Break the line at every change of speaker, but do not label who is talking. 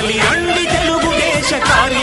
కదలి రండి తెలుగుదేశ కార్య